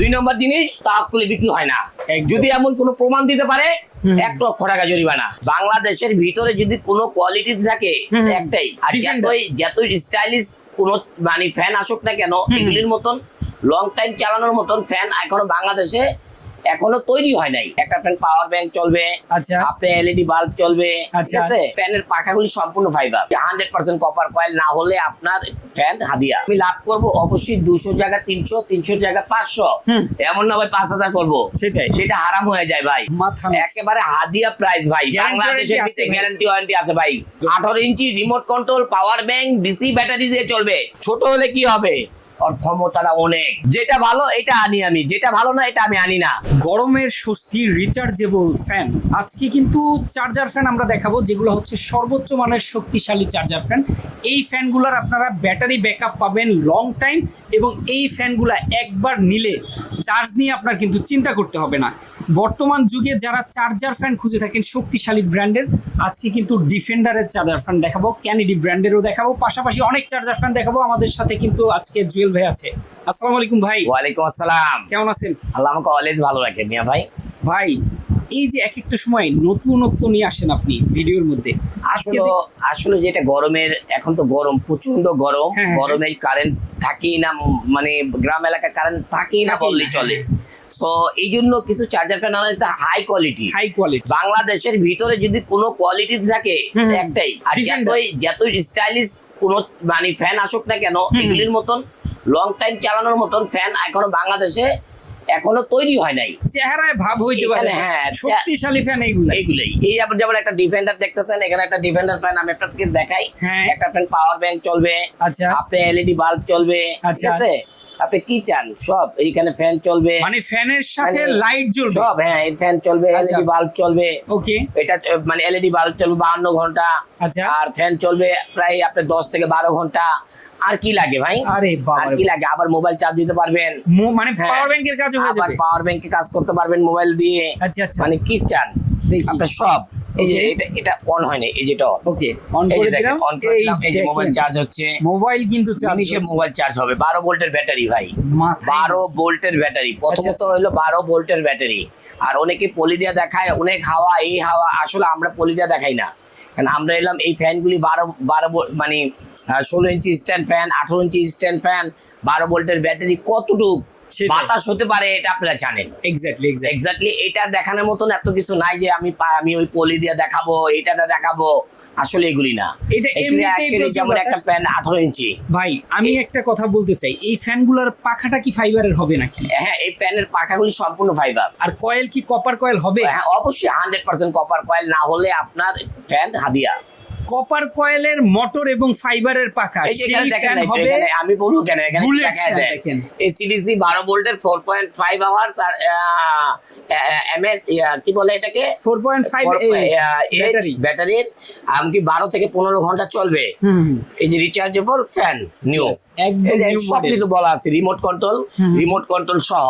দুই নম্বর জিনিস তাহলে বিক্রি হয় না। যদি এমন কোনো প্রমাণ দিতে পারে এক লক্ষ টাকা জরিমানা। বাংলাদেশের ভিতরে যদি কোনো কোয়ালিটি থাকে একটাই। আর যতই যতই স্টাইলিশ কোনো মানে ফ্যান আসুক না কেন এগুলির মতন লং টাইম চালানোর মতন ফ্যান এখনও বাংলাদেশে এখনও তৈরি হয় নাই। একটা ফ্যান পাওয়ার ব্যাংক চলবে আচ্ছা। আপনি এলইডি বাল্ব চলবে আচ্ছা। ঠিক আছে? ফ্যানের পাখাগুলি সম্পূর্ণ fibre hundred percent copper coil না হলে আপনার ফ্যান হাদিয়া আমি লাভ করব অবশ্যই দুশো জায়গা তিনশো তিনশো জায়গা পাঁচশো। এমন না ভাই পাঁচ হাজার করব। সেটাই। সেটা হারাম হয়ে যায় ভাই। একেবারে হাদিয়া প্রাইস ভাই। বাংলাদেশের ভাই। গ্যারান্টি ওয়ারেন্টি আছে ভাই। আঠারো inch remote control power bank DC battery দিয়ে চলবে। ছোট হলে কি হবে? ওর ক্ষমতাটা অনেক। যেটা ভালো, এটা আনি আমি। যেটা ভালো না, এটা আমি আনি না। গরমের স্বস্তি রিচার্জেবল ফ্যান আজকে কিন্তু চার্জার ফ্যান আমরা দেখাবো, যেগুলো হচ্ছে সর্বোচ্চ মানের শক্তিশালী চার্জার ফ্যান এই ফ্যানগুলোর আপনারা ব্যাটারি ব্যাকআপ পাবেন লং টাইম এবং এই ফ্যানগুলো একবার নিলে চার্জ নিয়ে আপনার কিন্তু চিন্তা করতে হবে না। বর্তমান যুগে যারা চার্জার ফ্যান খুঁজে থাকেন, শক্তিশালী ব্র্যান্ডের আজকে কিন্তু ডিফেন্ডারের চার্জার ফ্যান দেখাবো ক্যানিডি ব্র্যান্ডেরও দেখাবো। পাশাপাশি অনেক চার্জার ফ্যান দেখাবো। আমাদের সাথে কিন্তু আজকে জুয়েল ভাই আছে। আসসালামু আলাইকুম ভাই। ওয়ালাইকুম আসসালাম। কেমন আছেন? আল্লাহ আমাকে অলওয়েজ ভালো রাখে। মিয়া ভাই? ভাই এই যে এক একটা সময় নতুনত্ব নিয়ে আসেন আপনি ভিডিওর মধ্যে। আজকে আসলে যেটা গরমের এখন তো গরম প্রচণ্ড গরম। হ্যাঁ, হ্যাঁ। গরমে কারেন্ট থাকেই না মানে গ্রাম এলাকায় কারেন্ট থাকেই না বললেই চলে। হ্যাঁ। সো এই জন্য কিছু চার্জার ফ্যান আনা হয়েছে হাই কোয়ালিটি হাই কোয়ালিটি বাংলাদেশের ভিতরে যদি কোনো কোয়ালিটি থাকে। একটাই। আর। যতই যতই স্টাইলিশ কোনো মানে ফ্যান আসুক না কেন এগুলির মতন লং টাইম চালানোর মতন ফ্যান এখনও বাংলাদেশে এখনও তৈরি হয় নাই। চেহারায় ভাব হইতে পারে হ্যাঁ, শক্তিশালী ফ্যান এইগুলো এইগুলাই। এই আপনি যেমন একটা ডিফেন্ডার দেখতেছেন এখানে একটা ডিফেন্ডার ফ্যান আমি আপনাকে দেখাই। হ্যাঁ। একটা ফ্যান পাওয়ার ব্যাংক চলবে। আচ্ছা। আপনি এলইডি বাল্ব চলবে। ঠিক আচ্ছা। আছে? আপনি কি চান? সব এইখানে ফ্যান চলবে। মানে ফ্যানের সাথে মানে লাইট জ্বলবে? সব হ্যাঁ এই ফ্যান চলবে আচ্ছা। এলইডি বাল্ব চলবে। ওকে এটা মানে এলইডি বাল্ব চলবে বাহান্ন ঘণ্টা। আচ্ছা। আর ফ্যান চলবে প্রায় আপনার দশ থেকে বারো ঘণ্টা। আর কি লাগে ভাই? আরে বাবা আর কি লাগে? আবার মোবাইল চার্জ দিতে পারবেন। মানে। পাওয়ার ব্যাংকের কাজ হয়ে যাবে? পাওয়ার ব্যাংকে কাজ করতে পারবেন মোবাইল দিয়ে। আচ্ছা আচ্ছা। মানে কি চান? দেখি। আপনার সব। এই যে এটা এটা অন হয়নি এই যেটা on। ওকে অন করে দিলাম অন করে দিলাম এই যে মোবাইল চার্জ হচ্ছে মোবাইল কিন্তু চার্জ মোবাইল চার্জ হবে বারো ভোল্টের ব্যাটারি ভাই মাথায় বারো গেছে। ভোল্টের ব্যাটারি প্রথমত আচ্ছা। হলো বারো ভোল্টের ব্যাটারি আর অনেকে পলি দিয়া দেখায় অনেক হাওয়া এই হাওয়া আসলে আমরা পলি দিয়া দেখাই না কারণ আমরা এলাম এই ফ্যানগুলি বারো বারো ভোল্ট মানে ষোলো ইঞ্চি স্ট্যান্ড ফ্যান আঠারো ইঞ্চি স্ট্যান্ড ফ্যান বারো ভোল্টের ব্যাটারি কতটুকু। বাতাস হতে পারে এটা আপনারা জানেন। এক্স্যাক্টলি এক্স্যাক্টলি এটা দেখানোর মতন এত কিছু নাই যে আমি আমি ওই পলি দিয়ে দেখাবো এটাতে দেখাবো। আসলে এগুলি না। এটা এমনিতেই যেমন একটা বাতাস। প্যান আঠারো ইঞ্চি। ভাই আমি একটা কথা বলতে চাই এই ফ্যানগুলোর পাখাটা কি ফাইবারের হবে নাকি? হ্যাঁ এই ফ্যানের পাখাগুলি সম্পূর্ণ ফাইবার আর কয়েল কি কপার কয়েল হবে? হ্যাঁ অবশ্যই হান্ড্রেড পার্সেন্ট কপার কয়েল না হলে আপনার ফ্যান হাদিয়া। কপার কয়েলের মোটর এবং ফাইবারের পাখা। সেই ফ্যান হবে আমি বলব কেন এখানে দেখায় দেয় দেখেন। এই সিডিসি বারো ভোল্টের ফোর পয়েন্ট ফাইভ আওয়ার আর এম এস কি বলে এটাকে? ফোর পয়েন্ট ফাইভ ব্যাটারি ব্যাটারির এমনকি বারো থেকে পনেরো ঘণ্টা চলবে। এই যে রিচার্জেবল ফ্যান নিউ একদম সব কিছু বলা আছে রিমোট কন্ট্রোল রিমোট কন্ট্রোল সহ।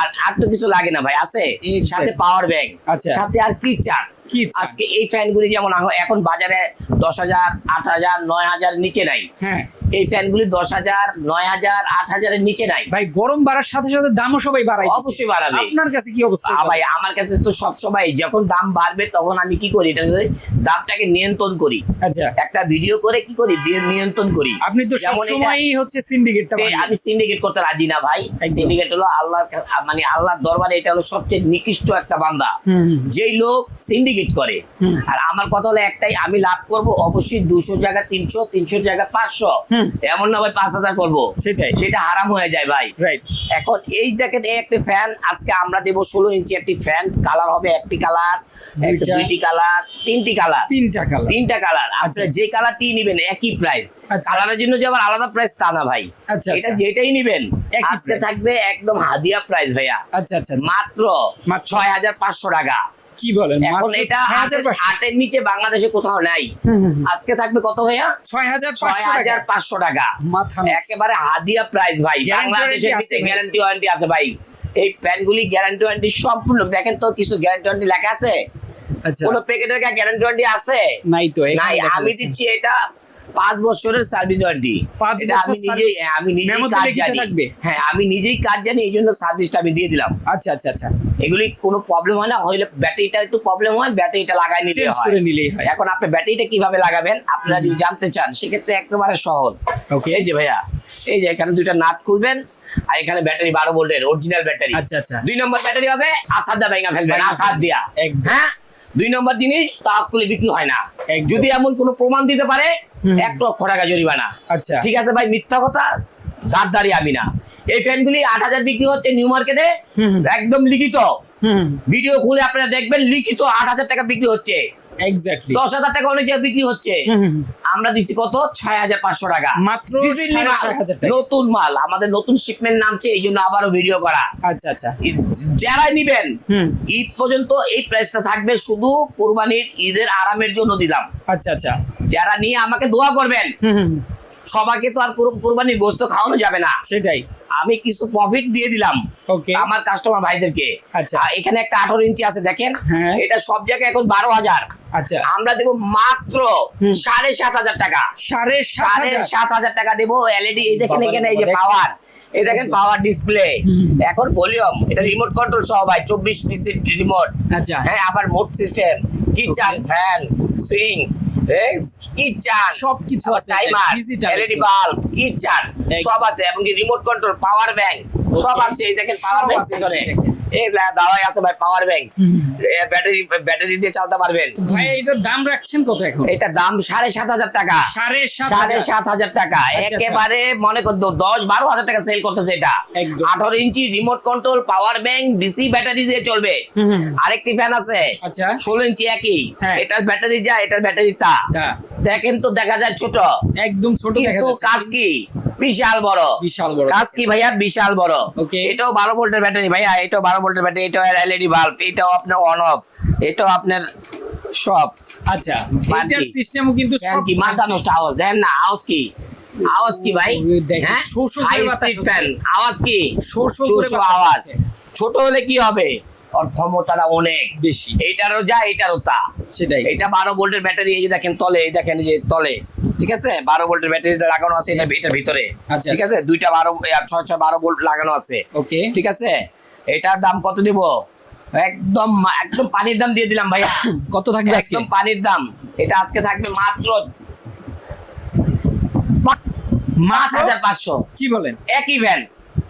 আর আর তো কিছু লাগে না ভাই আছে? সাথে পাওয়ার ব্যাংক আচ্ছা। সাথে আর কি চান? কি? আজকে এই ফ্যানগুলি যেমন এখন বাজারে দশ হাজার আট হাজার নয় হাজার নিচে নাই হ্যাঁ এই ফ্যানগুলি দশ হাজার নয় হাজার আট হাজারের নিচে নাই। ভাই গরম বাড়ার সাথে সাথে দামও সবাই বাড়াই অবশ্যই বাড়াবে। আপনার কাছে কি অবস্থা? ভাই আমার কাছে তো সবসময় যখন দাম বাড়বে তখন আমি কি করি? এটা দামটাকে নিয়ন্ত্রণ করি। আচ্ছা। একটা ভিডিও করে কি করি? নিয়ন্ত্রণ করি। আপনি তো সবসময়ই হচ্ছে সিন্ডিকেটটা আমি সিন্ডিকেট করতে রাজি না ভাই। সিন্ডিকেট হলো আল্লাহ মানে আল্লাহর দরবারে এটা হলো সবচেয়ে নিকৃষ্ট একটা বান্দা। যেই লোক সিন্ডিকেট করে। আর আমার কথা হলো একটাই আমি লাভ করব অবশ্যই দুশো জায়গা তিনশো তিনশো জায়গা পাঁচশো। এমন না ভাই পাঁচ হাজার করব। সেটাই। সেটা হারাম হয়ে যায় ভাই। রাইট এখন এই দেখেন এই একটা ফ্যান আজকে আমরা দেবো ষোলো ইঞ্চি একটি ফ্যান কালার হবে একটি কালার দুইটি। কালার তিনটি কালার তিনটা কালার তিনটা কালার আচ্ছা। যে কালারটি নিবেন একই প্রাইস আচ্ছা। কালারের জন্য যে আবার আলাদা প্রাইস তা না ভাই। আচ্ছা, এটা আচ্ছা। যেটাই নিবেন আজকে থাকবে একদম হাদিয়া প্রাইস ভাইয়া। আচ্ছা আচ্ছা আচ্ছা। মাত্র। ছয় হাজার পাঁচশো টাকা। কি বলেন? এখন এটা 6500 আটের নিচে বাংলাদেশে কোথাও নাই। আজকে থাকবে কত ভাইয়া? ছয় হাজার ছয় হাজার পাঁচশো টাকা। একেবারে হাদিয়া প্রাইস ভাই। বাংলাদেশে বাংলাদেশের। গ্যারান্টি ওয়ারেন্টি আছে ভাই। এই ফ্যানগুলি গ্যারান্টি ওয়ারেন্টি সম্পূর্ণ। দেখেন তো কিছু গ্যারান্টি ওয়ারেন্টি লেখা আছে? আচ্ছা। কোন প্যাকেটের গ্যারান্টি ওয়ারেন্টি আছে? নাই তো নাই। আমি। দিচ্ছি এটা পাঁচ বছরের সার্ভিস ওয়ারেন্টি আমি নিজেই আমি নিজেই কাজ জানি। হ্যাঁ আমি নিজেই কাজ জানি এই জন্য সার্ভিসটা আমি দিয়ে দিলাম। আচ্ছা আচ্ছা আচ্ছা। এগুলি কোনো প্রবলেম হয় না হইলে ব্যাটারিটা একটু প্রবলেম হয় ব্যাটারিটা লাগাই নিলে চেঞ্জ হয়। করে নিলেই হয়। এখন আপনি ব্যাটারিটা কীভাবে লাগাবেন আপনারা যদি জানতে চান সেক্ষেত্রে একেবারে সহজ। Okay. এই যে ভাইয়া এই যে এখানে দুইটা নাট খুলবেন আর এখানে ব্যাটারি বারো ভোল্টের অরিজিনাল ব্যাটারি। আচ্ছা আচ্ছা। দুই নম্বর ব্যাটারি হবে আসাদ দা ভেঙে ফেলবেন আসাদ দিয়া। হ্যাঁ? দুই নম্বর জিনিস তাহলে বিক্রি হয় না। যদি এমন কোনো প্রমাণ দিতে পারে। এক লক্ষ টাকা জরিমানা। আচ্ছা। ঠিক আছে ভাই মিথ্যা কথা দাঁড় আমি না। এই ফ্যানগুলি আট হাজার বিক্রি হচ্ছে নিউ মার্কেটে একদম লিখিত। ভিডিও খুলে আপনারা দেখবেন লিখিত আট হাজার টাকা বিক্রি হচ্ছে। এক্স্যাক্টলি দশ হাজার টাকা অনেক বিক্রি হচ্ছে। আমরা দিচ্ছি কত? ছয় হাজার পাঁচশো টাকা। মাত্র নতুন মাল। আমাদের নতুন শিপমেন্ট নামছে এই জন্য আবারও ভিডিও করা। আচ্ছা আচ্ছা। যারাই নিবেন হুম। ঈদ পর্যন্ত এই প্রাইসটা থাকবে শুধু কোরবানির ঈদের আরামের জন্য দিলাম। আচ্ছা আচ্ছা। যারা নিয়ে আমাকে দোয়া করবেন সবাইকে তো আর কোর- কোরবানির গোস্ত খাওয়ানো যাবে না। সেটাই। আমি কিছু প্রফিট দিয়ে দিলাম আমার কাস্টমার ভাইদেরকে। আচ্ছা। এখানে একটা আঠারো ইঞ্চি আছে দেখেন। হ্যাঁ। এটা সব জায়গায় এখন বারো হাজার। আচ্ছা। আমরা দেবো মাত্র সাড়ে সাত হাজার টাকা। সাড়ে সাড়ে সাত হাজার টাকা দেবো এলইডি এই দেখেন এখানে এই যে পাওয়ার এই দেখেন পাওয়ার ডিসপ্লে এখন ভলিউম এটা রিমোট কন্ট্রোল সহ ভাই চব্বিশ ডিসি রিমোট আচ্ছা। হ্যাঁ আবার মোট system kitchen fan swing kitchen. সবকিছু আছে timer digital LED bulb kitchen এক- সব আছে এমনকি রিমোট কন্ট্রোল পাওয়ার ব্যাংক সব আছে। এই দেখেন পাওয়ার ব্যাংক পিছনে। এই আছে ভাই পাওয়ার ব্যাংক ব্যাটারি ব্যাটারি দিয়ে চালাতে পারবেন। ভাই এটার দাম রাখছেন কত এখন? এটা দাম সাড়ে সাত হাজার টাকা। সাড়ে সাত হাজার। টাকা। আচ্ছা। একেবারে মনে কর দ- দশ বারো হাজার টাকা সেল করতেছে এটা। আঠারো inch remote control power bank DC battery দিয়ে চলবে। আরেকটি ফ্যান আছে। আচ্ছা। ষোলো ইঞ্চি একই। হ্যাঁ। এটার ব্যাটারি যা এটার ব্যাটারি তা। দেখেন তো দেখা যায় ছোট। একদম ছোট কাজ কি? বিশাল বড়। বিশাল বড়। কাজ কি ভাইয়া বিশাল বড়। Okay. এটাও বারো ভোল্টের ব্যাটারি ভাইয়া এটাও বারো ভোল্টের ব্যাটারি এটাও এলইডি বাল্ব এটাও আপনার অন অফ এটাও আপনার সব আচ্ছা এটার সিস্টেমও কিন্তু সব কি মাথা নষ্ট আওয়াজ দেন না আওয়াজ কি? আওয়াজ কি ভাই? দেখেন, হ্যাঁ? শো শো করে বাতাস আওয়াজ কি? শো করে আওয়াজ। ছোট হলে কি হবে? ওর ক্ষমতাটা অনেক। বেশি। এইটারও যা এইটারও তা। সেটাই। এটা বারো ভোল্টের ব্যাটারি এই যে দেখেন তলে এই দেখেন যে তলে। ঠিক আছে? বারো ভোল্টের ব্যাটারি লাগানো আছে এটা এটার ভিতরে। আচ্ছা, ঠিক আছে? দুইটা বারো ছয় ছয় বারো ভোল্ট লাগানো আছে। ওকে। ঠিক আছে? এটার দাম কত দিব একদম একদম পানির দাম দিয়ে দিলাম ভাইয়া। কত থাকবে একদম পানির দাম। এটা আজকে থাকবে মাত্র পাঁচ হাজার পাঁচশো। কি বলেন? একই ভ্যান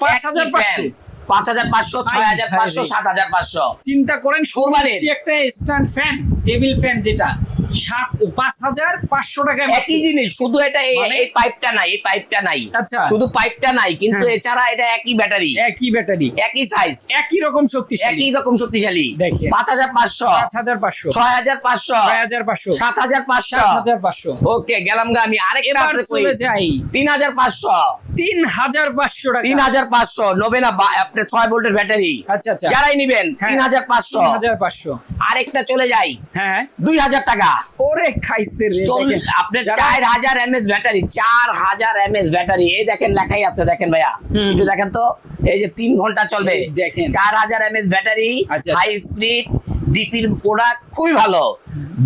পাঁচ হাজার পাঁচশো? পাঁচ হাজার পাঁচশো ছয় হাজার পাঁচশো সাত হাজার পাঁচশো। চিন্তা করেন কোরবানির। একটা স্ট্যান্ড ফ্যান টেবিল ফ্যান যেটা। সাত পাঁচ হাজার পাঁচশো টাকায় একই জিনিস শুধু এটা এই মানে? পাইপটা নাই এই পাইপটা নাই। আচ্ছা। শুধু পাইপটা নাই কিন্তু। এছাড়া এটা একই ব্যাটারি একই ব্যাটারি একই সাইজ একই রকম শক্তিশালী। একই রকম শক্তিশালী। দেখেন। পাঁচ হাজার পাঁচশো। পাঁচ হাজার পাঁচশো। ছয় হাজার পাঁচশো। ছয় হাজার পাঁচশো। সাত হাজার পাঁচশো। সাত হাজার পাঁচশো। ওকে গেলাম গা আমি আরেকটা আছে চলে যাই। তিন হাজার পাঁচশো। তিন হাজার পাঁচশো টাকা। তিন হাজার পাঁচশো নেবে না আপনার ছয় ভোল্টের ব্যাটারি। আচ্ছা আচ্ছা। যারাই নিবেন হ্যাঁ। তিন হাজার পাঁচশো। হাজার পাঁচশো। আরেকটা চলে যাই হ্যাঁ। দুই হাজার টাকা। ওরে খাইছে রে আপনার চার হাজার এমএস ব্যাটারি চার হাজার এমএস ব্যাটারি। এই দেখেন লেখাই আছে দেখেন ভাইয়া। একটু দেখেন তো এই যে তিন ঘণ্টা চলবে। দেখেন। চার হাজার এমএস ব্যাটারি আচ্ছা, হাই স্পিড ডিপির প্রোডাক্ট খুবই ভালো।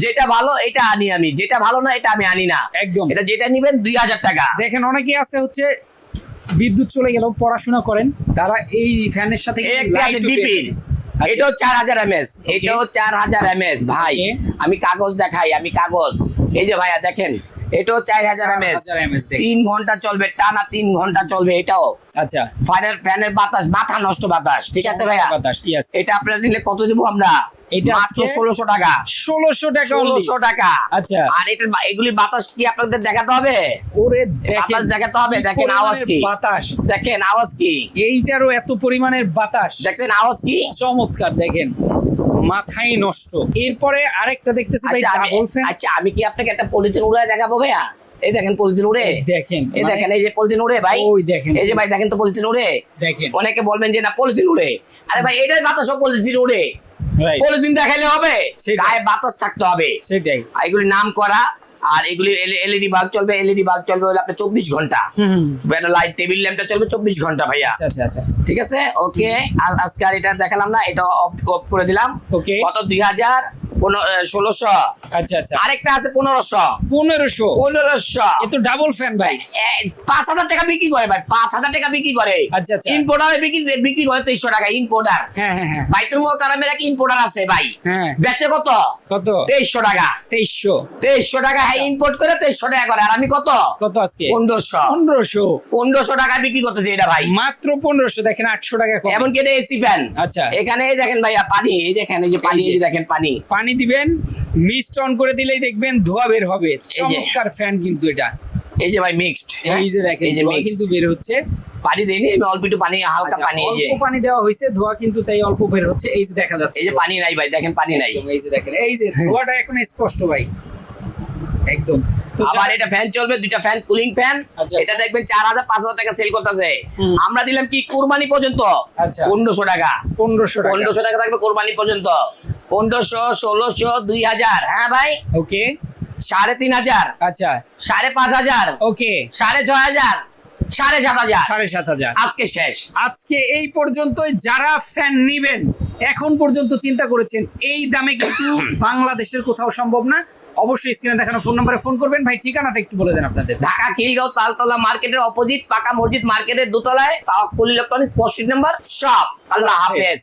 যেটা ভালো এটা আনি আমি। যেটা ভালো না এটা আমি আনি না। একদম। এটা যেটা নিবেন দুই হাজার টাকা। দেখেন অনেকে আছে হচ্ছে বিদ্যুৎ চলে গেল পড়াশোনা করেন। তারা এই ফ্যানের সাথে ডিপির আচ্ছা। এটাও চার হাজার এমএস এটাও চার হাজার এমএস ভাই। আমি কাগজ দেখাই আমি কাগজ। এই যে ভাইয়া দেখেন এটাও চার হাজার এমএস 4000 mAh তিন ঘণ্টা চলবে টানা তিন ঘণ্টা চলবে এটাও। আচ্ছা। ফ্যানের ফ্যানের বাতাস মাথা নষ্ট বাতাস ঠিক আছে ভাইয়া? বাতাস এটা আপনারা নিলে কত দিব আমরা? এটা মাত্র টাকা। টাকা আচ্ছা। আর এটা এগুলি বাতাস কি আপনাদের দেখাতে হবে? ওরে বাতাস দেখাতে হবে। দেখেন আওয়াজ কি? বাতাস। দেখেন আওয়াজ কি? এইটারও এত পরিমাণের বাতাস। দেখছেন আওয়াজ কি? চমৎকার দেখেন। মাথায় নষ্ট। এরপরে আরেকটা দেখতেছি ভাই আচ্ছা আমি ডাবল ফ্যান আচ্ছা আমি কি আপনাকে একটা পলিথিন উড়ে দেখাবো ভাইয়া? এই দেখেন পলিথিন উড়ে। দেখেন এই মানে- দেখেন এই যে পলিথিন উড়ে ভাই। ওই দেখেন। এই যে ভাই দেখেন তো পলিথিন উড়ে। দেখেন। অনেকে বলবেন যে না পলিথিন উড়ে। আরে ভাই এটাই বাতাস পলিথিন উড়ে। পলিথিন দেখাইলে হবে? গায়ে বাতাস থাকতে হবে। সেটাই। এগুলি নাম করা আর এগুলি এলইডি বাল্ব চলবে এলইডি বাল্ব চলবে হলে আপনার চব্বিশ ঘণ্টা। হুম ব্যাটার লাইট টেবিল ল্যাম্পটা চলবে চব্বিশ ঘণ্টা ভাইয়া। আচ্ছা আচ্ছা আচ্ছা। ঠিক আছে? ওকে আজকে আর এটা দেখালাম না এটা অফ অফ করে দিলাম। ওকে কত দুই হাজার ষোলোশো। আচ্ছা আচ্ছা। আরেকটা আছে পনেরোশো। পনেরোশো? পনেরোশো। এ ডাবল ফ্যান ভাই। পাঁচ হাজার টাকা বিক্রি করে ভাই পাঁচ হাজার টাকা বিক্রি করে। আচ্ছা, আচ্ছা। ইম্পোর্টার বিক্রি বিক্রি করে তেইশশো টাকা ইম্পোর্টার হ্যাঁ হ্যাঁ হ্যাঁ। ভাই এক ইম্পোর্টার আছে ভাই। হ্যাঁ। বেচে কত? কত? তেইশশো টাকা। তেইশশো। তেইশশো টাকা হ্যাঁ ইম্পোর্ট করে তেইশশো টাকা করে। আর আমি কত? কত আজকে? পনেরোশো। পনেরোশো। পনেরোশো টাকা বিক্রি করতেছি এটা ভাই। মাত্র পনেরোশো দেখেন আটশো টাকা কম। এমন কি এসি ফ্যান আচ্ছা। এখানে এই দেখেন ভাইয়া পানি এই দেখেন এই যে পানি দেখেন পানি। পানি দিবেন মিস্ট অন করে দিলেই দেখবেন ধোয়া বের হবে। চমৎকার ফ্যান কিন্তু এটা। এই যে ভাই মিক্সড এই যে দেখেন এই যে ধোয়া কিন্তু বের হচ্ছে। পানি দেয়নি আমি অল্প একটু পানি হালকা আচ্ছা, পানি এই যে। অল্প পানি দেওয়া হয়েছে ধোয়া কিন্তু তাই অল্প বের হচ্ছে এই যে দেখা যাচ্ছে। এই যে পানি নাই ভাই দেখেন পানি নাই। এই যে দেখেন এই যে ধোয়াটা এখন স্পষ্ট ভাই। একদম। তো আবার এটা ফ্যান চলবে দুইটা ফ্যান কুলিং ফ্যান এটা দেখবেন চার হাজার পাঁচ হাজার টাকা সেল করতেছে। আমরা দিলাম কি কোরবানি পর্যন্ত? আচ্ছা। পনেরোশো টাকা। পনেরোশো টাকা। পনেরোশো টাকা থাকবে কোরবানি পর্যন্ত। পনেরোশো ষোলোশো দুই হাজার। হ্যাঁ ভাই? ওকে সাড়ে তিন হাজার। আচ্ছা। সাড়ে পাঁচ হাজার। ওকে সাড়ে ছয় হাজার। সাড়ে সাত হাজার। সাড়ে সাত হাজার। আজকে শেষ। আজকে এই পর্যন্তই। যারা ফ্যান নিবেন এখন পর্যন্ত চিন্তা করেছেন এই দামে কিন্তু বাংলাদেশের কোথাও সম্ভব না অবশ্যই স্ক্রিনে দেখানো ফোন নাম্বারে ফোন করবেন। ভাই ঠিকানাটা একটু বলে দেন আপনাদের। ঢাকা খিলগাঁও তালতলা মার্কেটের অপোজিট পাকা মসজিদ মার্কেটের দোতলায় তাওয়াক্কুল ইলেকট্রনিক্স পঁচিশ নম্বর শপ আল্লাহ হাফেজ।